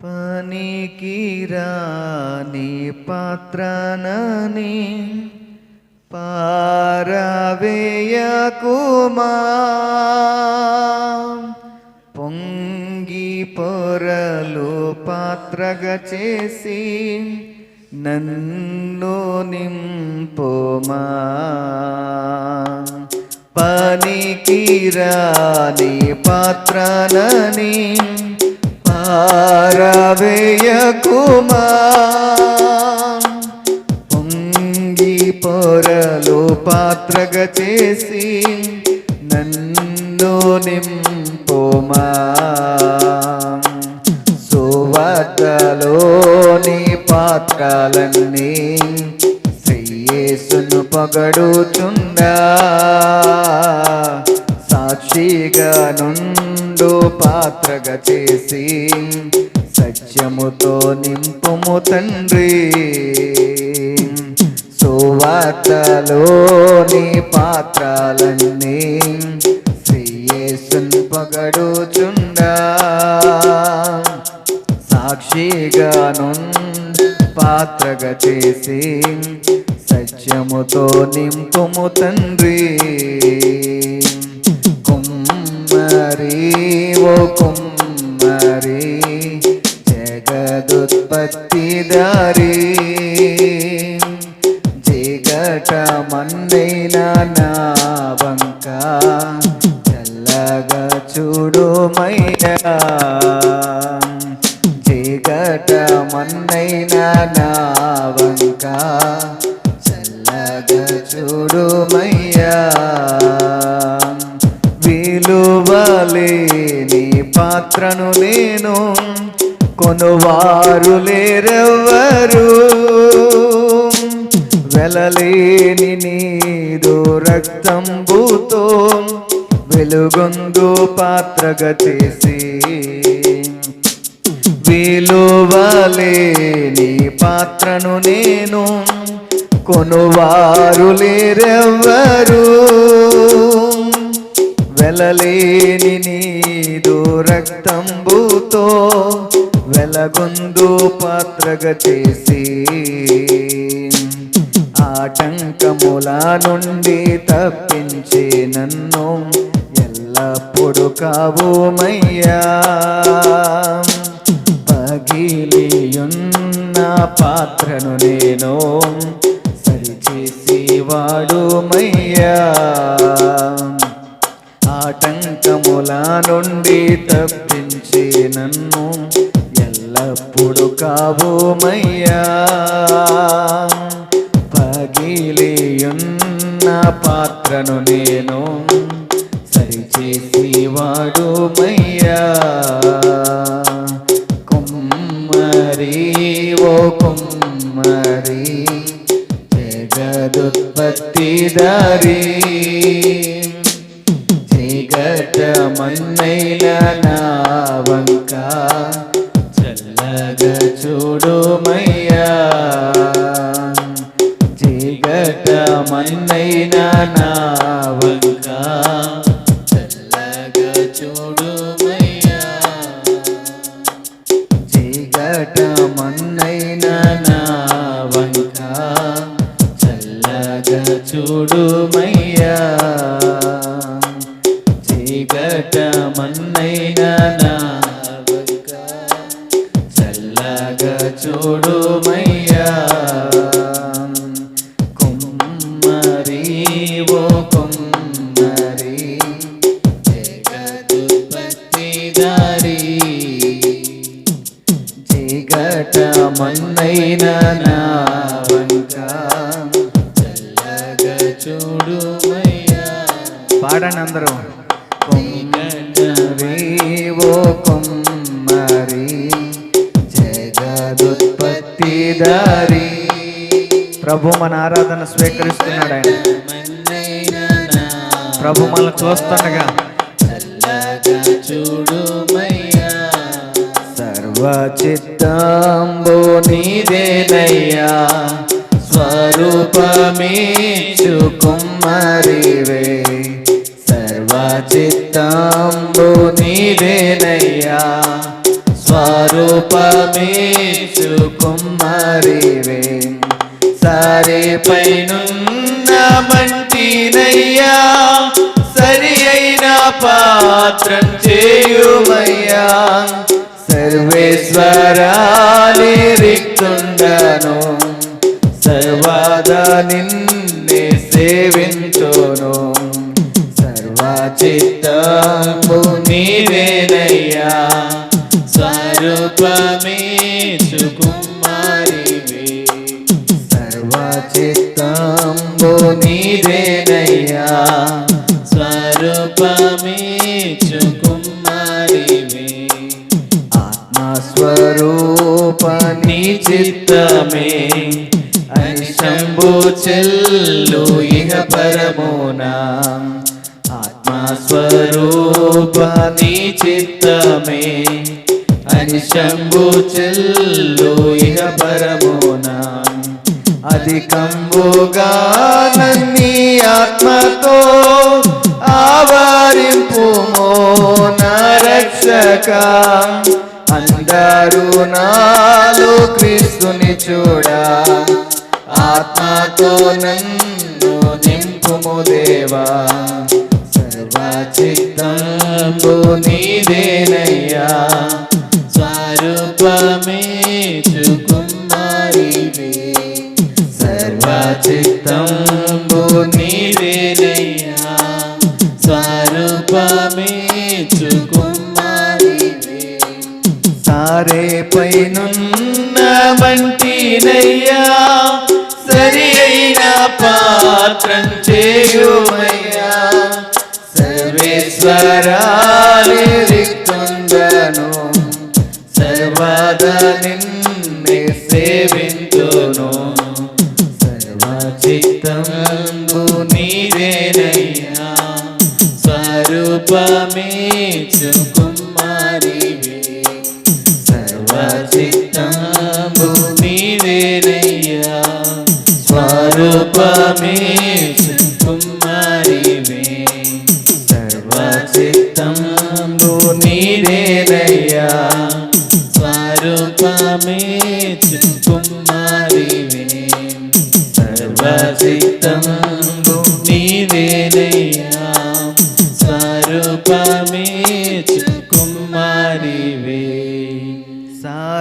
పనికి రాని పాత్రనని పారవేయకుమా? పొంగి పొరలు పాత్రగా చేసి నన్ను నింపుమా? పనికి రాని పాత్రనని పారవేయకుమా పొంగి పొరలు పాత్రగా చేసి నన్ను నింపుమా సువార్తలోని పాత్రలన్నీ శ్రీయేసును పొగడుచుండా. సాక్షిగా నుండి పాత్రగా చేసి సత్యముతో నింపుము తండ్రి. సువార్తలోని పాత్రలన్నీ శ్రీయేసున్ పగడుచుండా. సాక్షిగా పాత్రగా చేసి సత్యముతో నింపుము తండ్రి. కుమ్మరీ జగదుత్పత్తి దారి జిగట మన్నైన నా వంక చల్లగా చూడుమయ్యా జిగట మన్నైన నా వంక చల్లగా చూడుమయ్యా విలువలేని పాత్రను నేను కొనువారు లేరెవ్వరు వెలలేని నీదు రక్తంబుతో వెలుగొందు పాత్రగ చేసి విలువలేని పాత్రను నేను కొనువారు లేరెవ్వరు వెలలేని నీదు రక్తంబుతో వెలగొందు పాత్రగా చేసి ఆటంకముల నుండి తప్పించి నన్ను ఎల్లప్పుడు కావుమయ్యా. పగిలియున్న పాత్రను నేను సరిచేసి వాడుమయ్యా. ఆటంకముల నుండి తప్పించి నన్ను ఎల్లప్పుడు కావుమయ్యా పగిలియున్న పాత్రను నేను సరిచేసి వాడుమయ్యా కుమ్మరి ఓ కుమ్మరి జగదుత్పత్తి దారీ వంక చల్లగా చూడుమయ్యా చీకట మన్నైన నా వంక చల్లగా చూడుమయ్యా చీకట మన్నైన నా వంక చల్లగా చూడుమయ్యా ప్రభు మన ఆరాధన స్వీకరిస్తున్నాడు ఆయన. ప్రభు మనల్ని చూస్తుండగా చల్లగా చూడుమయ్యా సర్వచిత్తంబు నీదేనయ్యా స్వరూపమీచు కుమ్మరివే సర్వచిత్తంబు నీదేనయ్యా స్వరూపమేచు కుమ్మరివే సారే పైనున్న మంటినయ్యా సరి అయిన పాత్రం చేయుమయ్యా. సర్వేశ్వరాలి రిక్తుండను సర్వదా నిన్నే సేవించోను. సర్వచిత్తము నీవేనయ్యా స్వరూపమే కుమారివే సర్వచిత్తంబు నీవేనయ్యా. స్వరూపమే ఆత్మస్వరూప నీ చిత్తమే. అని శంభు చెల్లు ఇహ పరమునా. ఆత్మస్వరూప నీ చిత్తమే. అని శంభు చెల్లు ఇహ పరమునా. అధికంబుగా నన్ని ఆత్మతో ఆవరింపు నరక్షక అందరూ నాలో క్రీస్తుని చూడ. ఆత్మతో నన్ను నింపుము దేవా. సర్వచిత్తంబు నీదేనయ్యా. సర్వేశ్వరాలి రిక్తుండను సర్వదా నిన్నే సేవింతును. సర్వచిత్తంబు నీవేనయ్యా. స్వరూపమే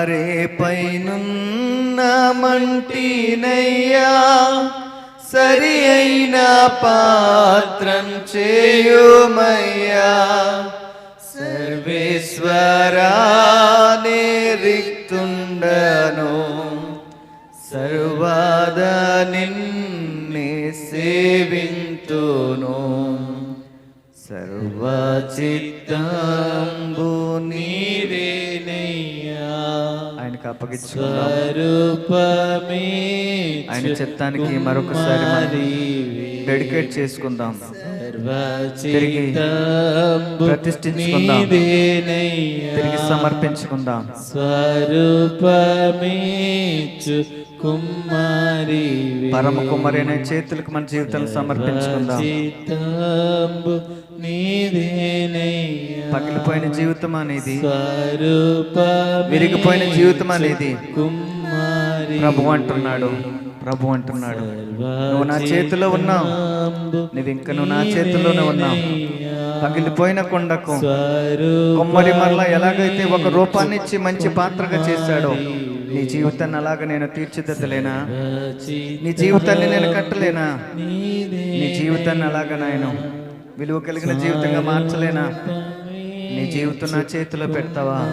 సారే పైనున్న మంటినయ్యా సరి అయిన పాత్రం చేయుమయ్యా. సర్వేశ్వరానే రిక్తుండను సర్వాద నిన్నే సేవింతును. సర్వచిత్తంబు నీరే అప్పగించుకుందాం ఆయన చిత్తానికి మరొకసారి డెడికేట్ చేసుకుందాం. తిరిగి ప్రతిష్ఠించుకుందాం. తిరిగి సమర్పించుకుందాం. స్వరూపమే కుమారి పరమ కుమ్మరైన చేతులకు మన జీవితాలను సమర్పించుకుందాం. పగిలిపోయిన జీవితం అనేది విరిగిపోయిన జీవితం అనేది ప్రభు అంటున్నాడు ప్రభు అంటున్నాడు. నువ్వు నా చేతిలో ఉన్నావు నువ్వు ఇంకా నువ్వు నా చేతిలోనే ఉన్నావు. పగిలిపోయిన కొండకు కొమ్మరి మరలా ఎలాగైతే ఒక రూపాన్ని ఇచ్చి మంచి పాత్రగా చేశాడో నీ జీవితాన్ని అలాగ నేను తీర్చిదిద్దలేనా? నీ జీవితాన్ని నేను కట్టలేనా? నీ జీవితాన్ని అలాగ నాయన. విలువ కలిగిన జీవితంగా మార్చలేనా? నీ జీవితం నా చేతిలో పెడతావా?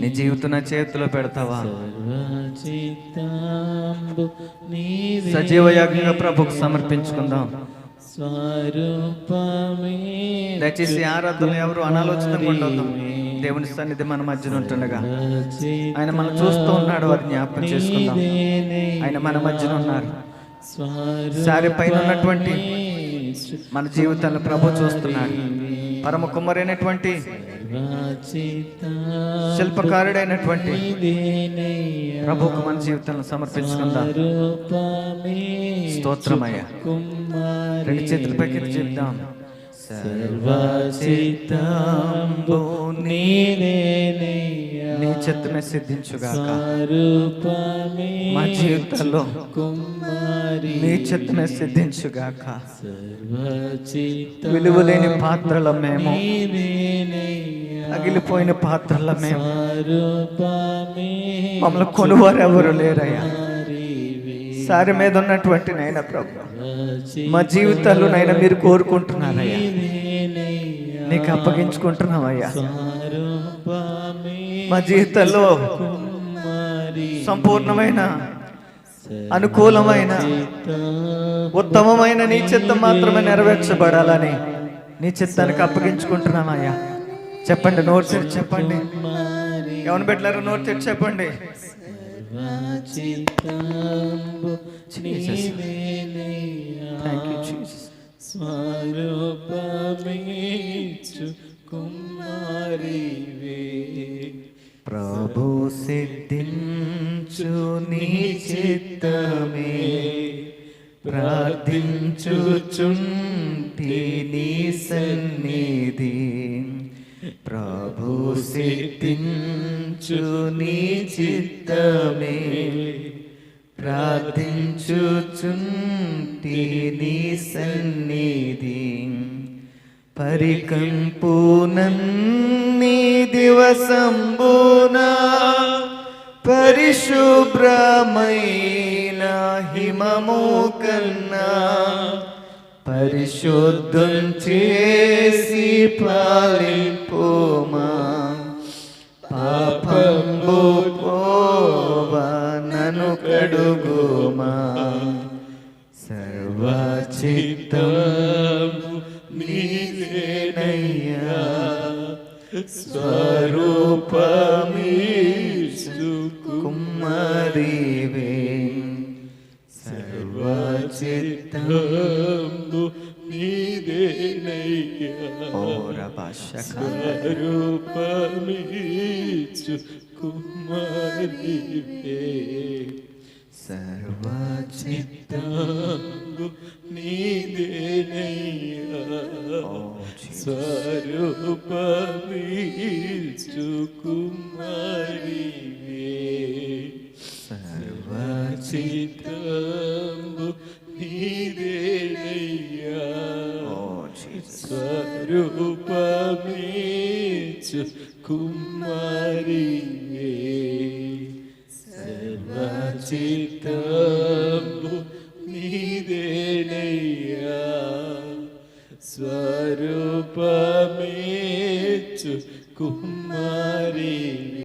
నీ జీవితం నా చేతిలో పెడతావా? సజీవ యాగంగా ప్రభుకు సమర్పించుకుందాం. స్వరూపమే దయచేసి ఈ ఆరాధనలు ఎవరు అనాలోచితంగా ఉండొద్దు. దేవుని సన్నిధి మన మధ్యన ఉంటుండగా. ఆయన మనం చూస్తూ ఉన్నాడు అది జ్ఞాపకం చేసుకుందాం. ఆయన మన మధ్యన ఉన్నారు. సారి పైన ఉన్నటువంటి మన జీవితాలను ప్రభు చూస్తున్నాడు. పరమ కుమ్మరైనటువంటి శిల్పకారుడైనటువంటి ప్రభుకు మన జీవితాలను సమర్పించుకుందాం. స్తోత్రమయ్యా. రెండు చేతుల పైకి చెప్దాం. సర్వచిత్తంబు నీదేనయ్యా నీ చిత్తమే సిద్ధించుగాక. మా జీవితాల్లో కుమారి. నీ చిత్తమే సిద్ధించుగాక. విలువలేని పాత్రల మేము. అగిలిపోయిన పాత్రల మేము. మమ్మల్ని కొనువారు ఎవరు లేరయ్యా. సారి మీద ఉన్నటువంటి నైనా ప్రభు. మా జీవితాల్లో నైనా మీరు కోరుకుంటున్నారయ్యా. నీకు అప్పగించుకుంటున్నామయ్యా మా జీవితాల్లో కుమారి సంపూర్ణమైన అనుకూలమైన ఉత్తమమైన నీ చిత్తం మాత్రమే నెరవేర్చబడాలని నీ చిత్తానికి అప్పగించుకుంటున్నామయ్యా చెప్పండి నోరు తెరిచి చెప్పండి. ఎవరిని పెట్టారు? నోరు తెరిచి చెప్పండి. థ్యాంక్ యూ స్వరూపమేచు కుమారివే ప్రభు సిద్ధించు నీ చిత్తమే. ప్రార్థించుచుంటి నీ సన్నిధి పరికంపునన్ని దివసంబునా పరిశుభ్రమైన హిమము కన్నా పరిశుద్ధం చేసి పాలిపోమా పాపంబు పోవా నను కడుగుమా సర్వచిత్తం నీవేనయ్యా స్వరూపమీసు కుమ్మరివే సర్వచిత్తం చిత్తంబు నీదేనయ్యా ఓర భాష రూపమీచు కుమారివే సర్వచిత్తం చిత్తంబు నీదేనయ్యా